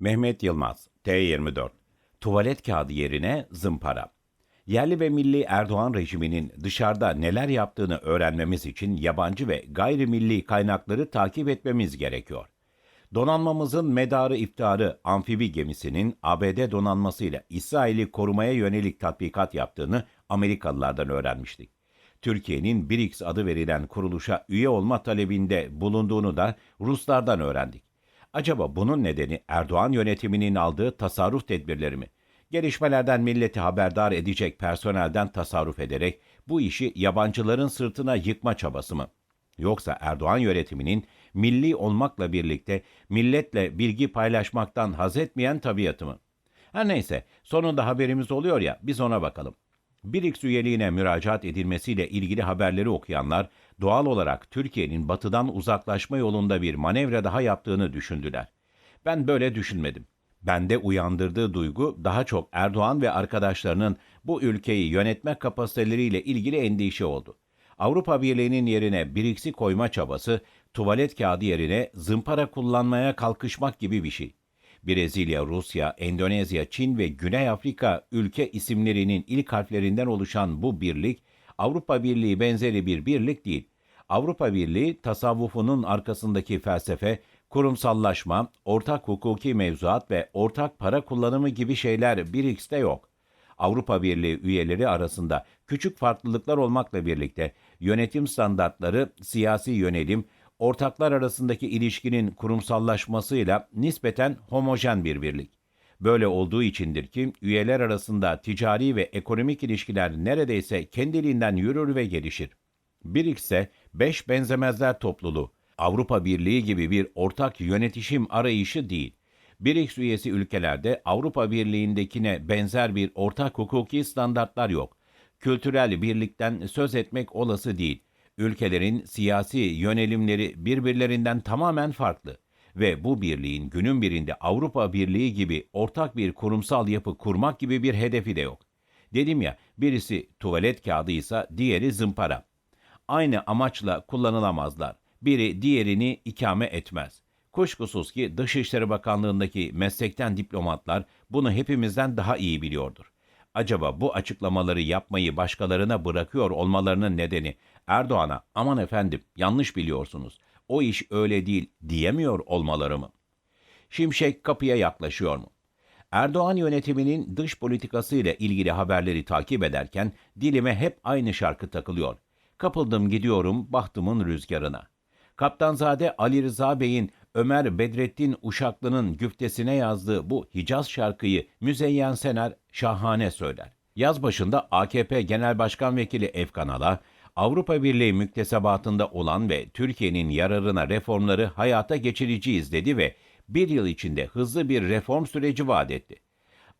Mehmet Yılmaz, T24. Tuvalet kağıdı yerine zımpara. Yerli ve milli Erdoğan rejiminin dışarıda neler yaptığını öğrenmemiz için yabancı ve gayrimilli kaynakları takip etmemiz gerekiyor. Donanmamızın medarı iftiharı amfibi gemisinin ABD donanmasıyla İsrail'i korumaya yönelik tatbikat yaptığını Amerikalılardan öğrenmiştik. Türkiye'nin BRICS adı verilen kuruluşa üye olma talebinde bulunduğunu da Ruslardan öğrendik. Acaba bunun nedeni Erdoğan yönetiminin aldığı tasarruf tedbirleri mi? Gelişmelerden milleti haberdar edecek personelden tasarruf ederek bu işi yabancıların sırtına yıkma çabası mı? Yoksa Erdoğan yönetiminin milli olmakla birlikte milletle bilgi paylaşmaktan haz etmeyen tabiatı mı? Her neyse sonunda haberimiz oluyor ya biz ona bakalım. BRICS üyeliğine müracaat edilmesiyle ilgili haberleri okuyanlar doğal olarak Türkiye'nin batıdan uzaklaşma yolunda bir manevra daha yaptığını düşündüler. Ben böyle düşünmedim. Bende uyandırdığı duygu daha çok Erdoğan ve arkadaşlarının bu ülkeyi yönetme kapasiteleriyle ilgili endişe oldu. Avrupa Birliği'nin yerine BRICS'i koyma çabası, tuvalet kağıdı yerine zımpara kullanmaya kalkışmak gibi bir şey. Brezilya, Rusya, Endonezya, Çin ve Güney Afrika ülke isimlerinin ilk harflerinden oluşan bu birlik, Avrupa Birliği benzeri bir birlik değil. Avrupa Birliği tasavvufunun arkasındaki felsefe, kurumsallaşma, ortak hukuki mevzuat ve ortak para kullanımı gibi şeyler BRICS'te yok. Avrupa Birliği üyeleri arasında küçük farklılıklar olmakla birlikte yönetim standartları, siyasi yönelim, ortaklar arasındaki ilişkinin kurumsallaşmasıyla nispeten homojen bir birlik. Böyle olduğu içindir ki üyeler arasında ticari ve ekonomik ilişkiler neredeyse kendiliğinden yürür ve gelişir. BRICS ise beş benzemezler topluluğu, Avrupa Birliği gibi bir ortak yönetişim arayışı değil. BRICS üyesi ülkelerde Avrupa Birliği'ndekine benzer bir ortak hukuki standartlar yok. Kültürel birlikten söz etmek olası değil. Ülkelerin siyasi yönelimleri birbirlerinden tamamen farklı ve bu birliğin günün birinde Avrupa Birliği gibi ortak bir kurumsal yapı kurmak gibi bir hedefi de yok. Dedim ya, birisi tuvalet kağıdıysa diğeri zımpara. Aynı amaçla kullanılamazlar. Biri diğerini ikame etmez. Kuşkusuz ki Dışişleri Bakanlığındaki meslekten diplomatlar bunu hepimizden daha iyi biliyordur. Acaba bu açıklamaları yapmayı başkalarına bırakıyor olmalarının nedeni Erdoğan'a aman efendim yanlış biliyorsunuz. O iş öyle değil diyemiyor olmaları mı? Şimşek kapıya yaklaşıyor mu? Erdoğan yönetiminin dış politikası ile ilgili haberleri takip ederken dilime hep aynı şarkı takılıyor. Kapıldım gidiyorum bahtımın rüzgarına. Kaptanzade Ali Rıza Bey'in Ömer Bedrettin Uşaklı'nın güftesine yazdığı bu Hicaz şarkıyı Müzeyyen Sener şahane söyler. Yaz başında AKP Genel Başkan Vekili Efkan Ala, Avrupa Birliği müktesebatında olan ve Türkiye'nin yararına reformları hayata geçireceğiz dedi ve bir yıl içinde hızlı bir reform süreci vaat etti.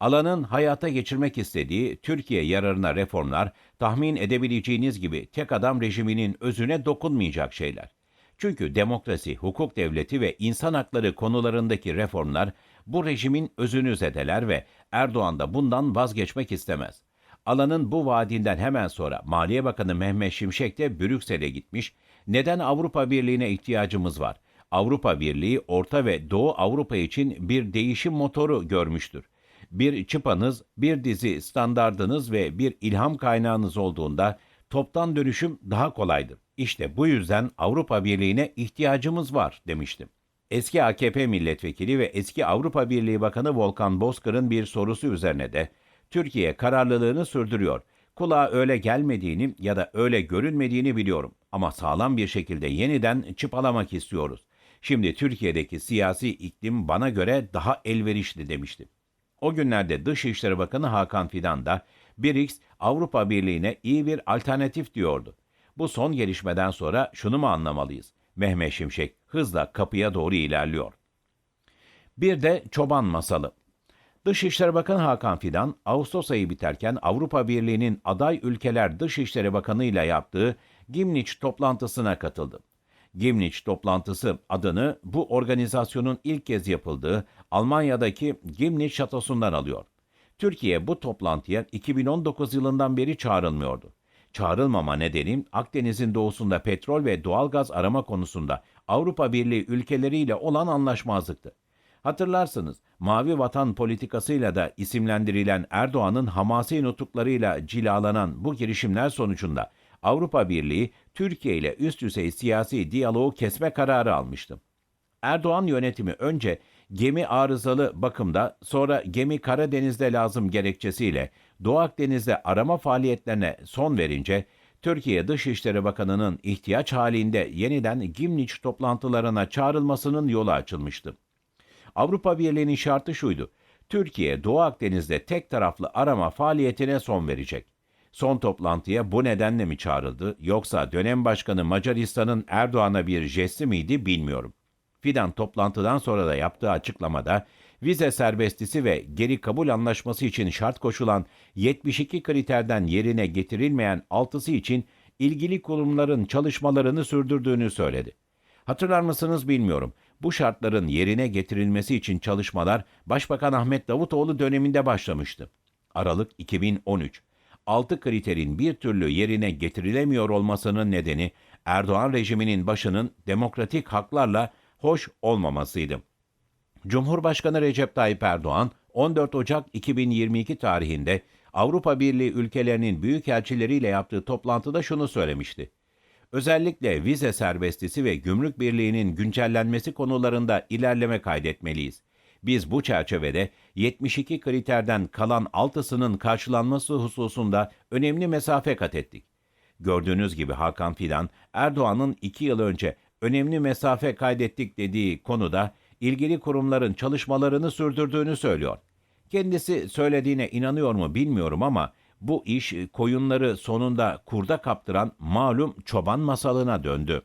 Alanın hayata geçirmek istediği Türkiye yararına reformlar tahmin edebileceğiniz gibi tek adam rejiminin özüne dokunmayacak şeyler. Çünkü demokrasi, hukuk devleti ve insan hakları konularındaki reformlar bu rejimin özünü zedeler ve Erdoğan da bundan vazgeçmek istemez. Alanın bu vaadinden hemen sonra Maliye Bakanı Mehmet Şimşek de Brüksel'e gitmiş. Neden Avrupa Birliği'ne ihtiyacımız var? Avrupa Birliği Orta ve Doğu Avrupa için bir değişim motoru görmüştür. Bir çıpanız, bir dizi standardınız ve bir ilham kaynağınız olduğunda toptan dönüşüm daha kolaydır. İşte bu yüzden Avrupa Birliği'ne ihtiyacımız var demiştim. Eski AKP milletvekili ve eski Avrupa Birliği Bakanı Volkan Bozkır'ın bir sorusu üzerine de Türkiye kararlılığını sürdürüyor. Kulağa öyle gelmediğini ya da öyle görünmediğini biliyorum ama sağlam bir şekilde yeniden çıpalamak istiyoruz. Şimdi Türkiye'deki siyasi iklim bana göre daha elverişli demişti. O günlerde Dışişleri Bakanı Hakan Fidan da BRICS Avrupa Birliği'ne iyi bir alternatif diyordu. Bu son gelişmeden sonra şunu mu anlamalıyız? Mehmet Şimşek hızla kapıya doğru ilerliyor. Bir de çoban masalı. Dışişleri Bakanı Hakan Fidan, Ağustos ayı biterken Avrupa Birliği'nin aday ülkeler Dışişleri Bakanı ile yaptığı Gimniç toplantısına katıldı. Gimniç toplantısı adını bu organizasyonun ilk kez yapıldığı Almanya'daki Gimniç şatosundan alıyor. Türkiye bu toplantıya 2019 yılından beri çağrılmıyordu. Çağrılmama nedeni Akdeniz'in doğusunda petrol ve doğalgaz arama konusunda Avrupa Birliği ülkeleriyle olan anlaşmazlıktı. Hatırlarsınız, Mavi Vatan politikasıyla da isimlendirilen Erdoğan'ın hamasi nutuklarıyla cilalanan bu girişimler sonucunda Avrupa Birliği Türkiye ile üst düzey siyasi diyaloğu kesme kararı almıştı. Erdoğan yönetimi önce gemi arızalı bakımda sonra gemi Karadeniz'de lazım gerekçesiyle Doğu Akdeniz'de arama faaliyetlerine son verince Türkiye Dışişleri Bakanı'nın ihtiyaç halinde yeniden Gimniç toplantılarına çağrılmasının yolu açılmıştı. Avrupa Birliği'nin şartı şuydu. Türkiye Doğu Akdeniz'de tek taraflı arama faaliyetine son verecek. Son toplantıya bu nedenle mi çağrıldı yoksa dönem başkanı Macaristan'ın Erdoğan'a bir jesti miydi bilmiyorum. Fidan toplantıdan sonra da yaptığı açıklamada vize serbestisi ve geri kabul anlaşması için şart koşulan 72 kriterden yerine getirilmeyen 6'sı için ilgili kurumların çalışmalarını sürdürdüğünü söyledi. Hatırlar mısınız bilmiyorum. Bu şartların yerine getirilmesi için çalışmalar Başbakan Ahmet Davutoğlu döneminde başlamıştı. Aralık 2013. 6 kriterin bir türlü yerine getirilemiyor olmasının nedeni Erdoğan rejiminin başının demokratik haklarla hoş olmamasıydı. Cumhurbaşkanı Recep Tayyip Erdoğan 14 Ocak 2022 tarihinde Avrupa Birliği ülkelerinin büyükelçileriyle yaptığı toplantıda şunu söylemişti. Özellikle vize serbestisi ve gümrük birliğinin güncellenmesi konularında ilerleme kaydetmeliyiz. Biz bu çerçevede 72 kriterden kalan 6'sının karşılanması hususunda önemli mesafe kat ettik. Gördüğünüz gibi Hakan Fidan, Erdoğan'ın iki yıl önce önemli mesafe kaydettik dediği konuda ilgili kurumların çalışmalarını sürdürdüğünü söylüyor. Kendisi söylediğine inanıyor mu bilmiyorum ama bu iş koyunları sonunda kurda kaptıran malum çoban masalına döndü.